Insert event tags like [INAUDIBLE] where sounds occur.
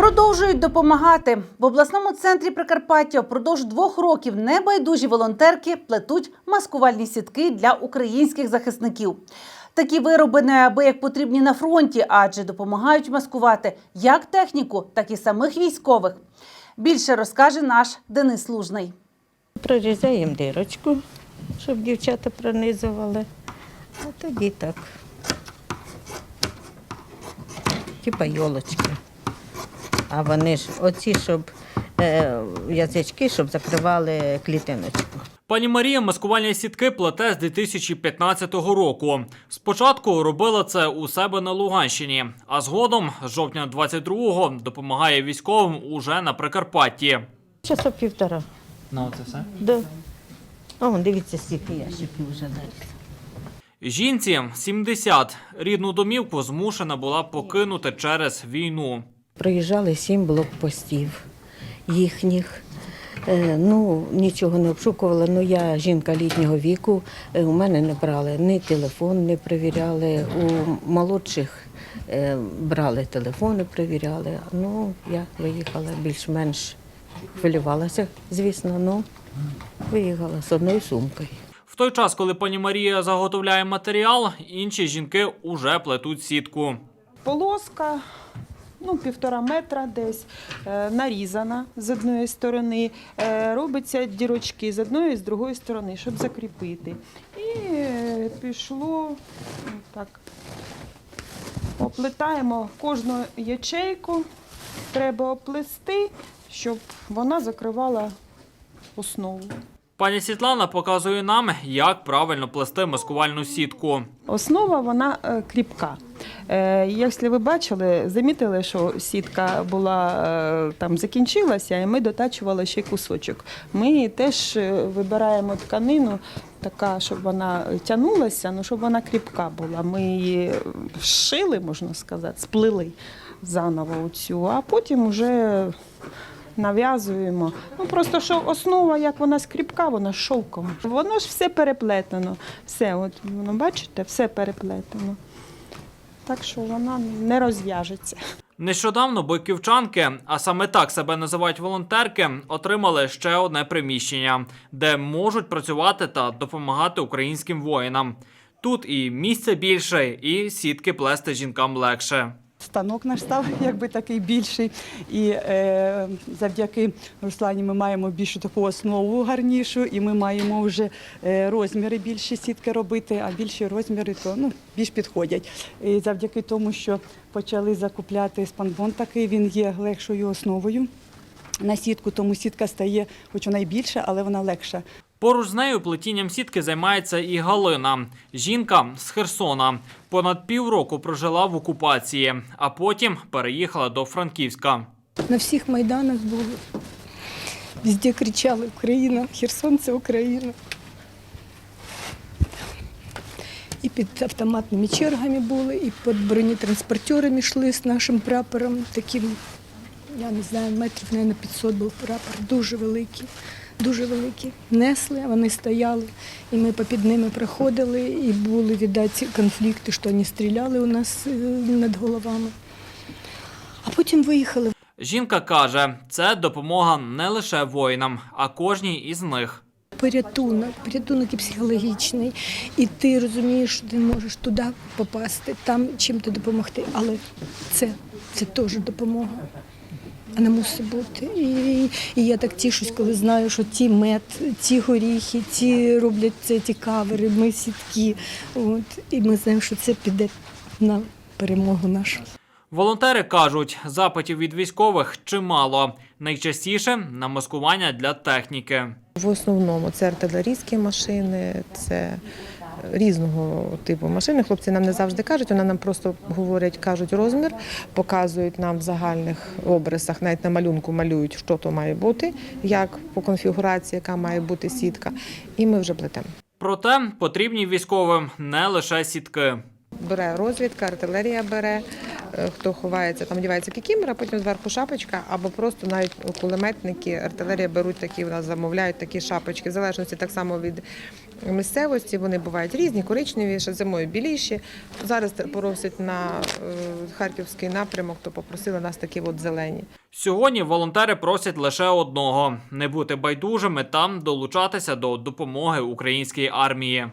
Продовжують допомагати в обласному центрі Прикарпаття. Впродовж двох років небайдужі волонтерки плетуть маскувальні сітки для українських захисників. Такі вироби неабияк потрібні на фронті, адже допомагають маскувати як техніку, так і самих військових. Більше розкаже наш Денис Лужний. Прорізаємо дирочку, щоб дівчата пронизували. А тоді так. Типа йолочки. А вони ж оці, щоб е, язички, щоб закривали клітиночку. Пані Марія маскувальні сітки плете з 2015 року. Спочатку робила це у себе на Луганщині, а згодом, з жовтня 22-го, допомагає військовим уже на Прикарпатті. Часу півтора. На оце все? Да. О, дивіться, скільки ящиків вже далі. Жінці 70. Рідну домівку змушена була покинути через війну. Проїжджали сім блокпостів їхніх. Е, Ну, нічого не обшукувала. Ну, я жінка літнього віку. е, У мене не брали ні телефон, не перевіряли. У молодших е, брали телефони, перевіряли. Ну, я виїхала більш-менш хвилювалася, звісно, ну виїхала з одною сумкою. В той час, коли пані Марія заготовляє матеріал, інші жінки уже плетуть сітку. полоска, ну, півтора метра десь, е, нарізана з одної сторони, е, робиться дірочки з одної і з другої сторони, щоб закріпити. І е, пішло так. Оплетаємо кожну ячейку, треба оплести, щоб вона закривала основу. Пані Світлана показує нам, як правильно плести маскувальну сітку. Основа вона е, кріпка. Е, Якщо ви бачили, замітили, що сітка була е, там закінчилася, і ми дотачували ще кусочок. Ми теж вибираємо тканину, така, щоб вона тягнулася, ну щоб вона кріпка була. Ми її зшили, можна сказати, сплели заново цю, а потім вже нав'язуємо. Ну просто що основа, як вона скріпка, вона з шовком. Воно ж все переплетено. Все, от воно бачите, все переплетено. Так що вона не розв'яжеться. Нещодавно бойківчанки, а саме так себе називають волонтерки, отримали ще одне приміщення, де можуть працювати та допомагати українським воїнам. Тут і місця більше, і сітки плести жінкам легше. Станок наш став [LAUGHS] якби такий більший, і е, завдяки Руслані ми маємо більшу таку основу гарнішу, і ми маємо вже е, розміри більші сітки робити, а більші розміри то ну, більш підходять. І завдяки тому, що почали закупляти спанбон такий, він є легшою основою на сітку, тому сітка стає, хоч вона й більша, але вона легша. Поруч з нею плетінням сітки займається і Галина. Жінка з Херсона. Понад півроку прожила в окупації, а потім переїхала до Франківська. На всіх майданах були. Везде кричали Україна, Херсон це Україна. І під автоматними чергами були, і під бронетранспортерами йшли з нашим прапором. Таким, я не знаю, метрів, мабуть, 500 був прапор, дуже великий, дуже великий. Несли, вони стояли, і ми попід ними проходили, і були, віддать, ці конфлікти, що вони стріляли у нас е, над головами. А потім виїхали Жінка каже, це допомога не лише воїнам, а кожній із них. порятунок, порятунок і психологічний. І ти розумієш, що ти можеш туди попасти, там чим-то допомогти. Але це, це теж допомога. Вона мусить бути. І, і я так тішусь, коли знаю, що ті мед, ті горіхи, ті роблять це, ті кавери, ми сітки. От, і ми знаємо, що це піде на перемогу нашу. Волонтери кажуть, запитів від військових чимало. Найчастіше на маскування для техніки. В основному це артилерійські машини, це різного типу машини. Хлопці нам не завжди кажуть, вони нам просто говорять, кажуть розмір, показують нам в загальних обрисах, навіть на малюнку малюють, що то має бути, як по конфігурації, яка має бути сітка, і ми вже плетемо. Проте потрібні військовим не лише сітки. Бере розвідка, артилерія бере, хто ховається, там одягається кікімора, потім зверху шапочка, або просто навіть кулеметники, артилерія беруть такі, у нас замовляють такі шапочки, в залежності так само від місцевості. Вони бувають різні, коричневі, ще зимою біліші. Зараз просять на е, харківський напрямок, то попросили нас такі от зелені. Сьогодні волонтери просять лише одного не бути байдужими та долучатися до допомоги українській армії.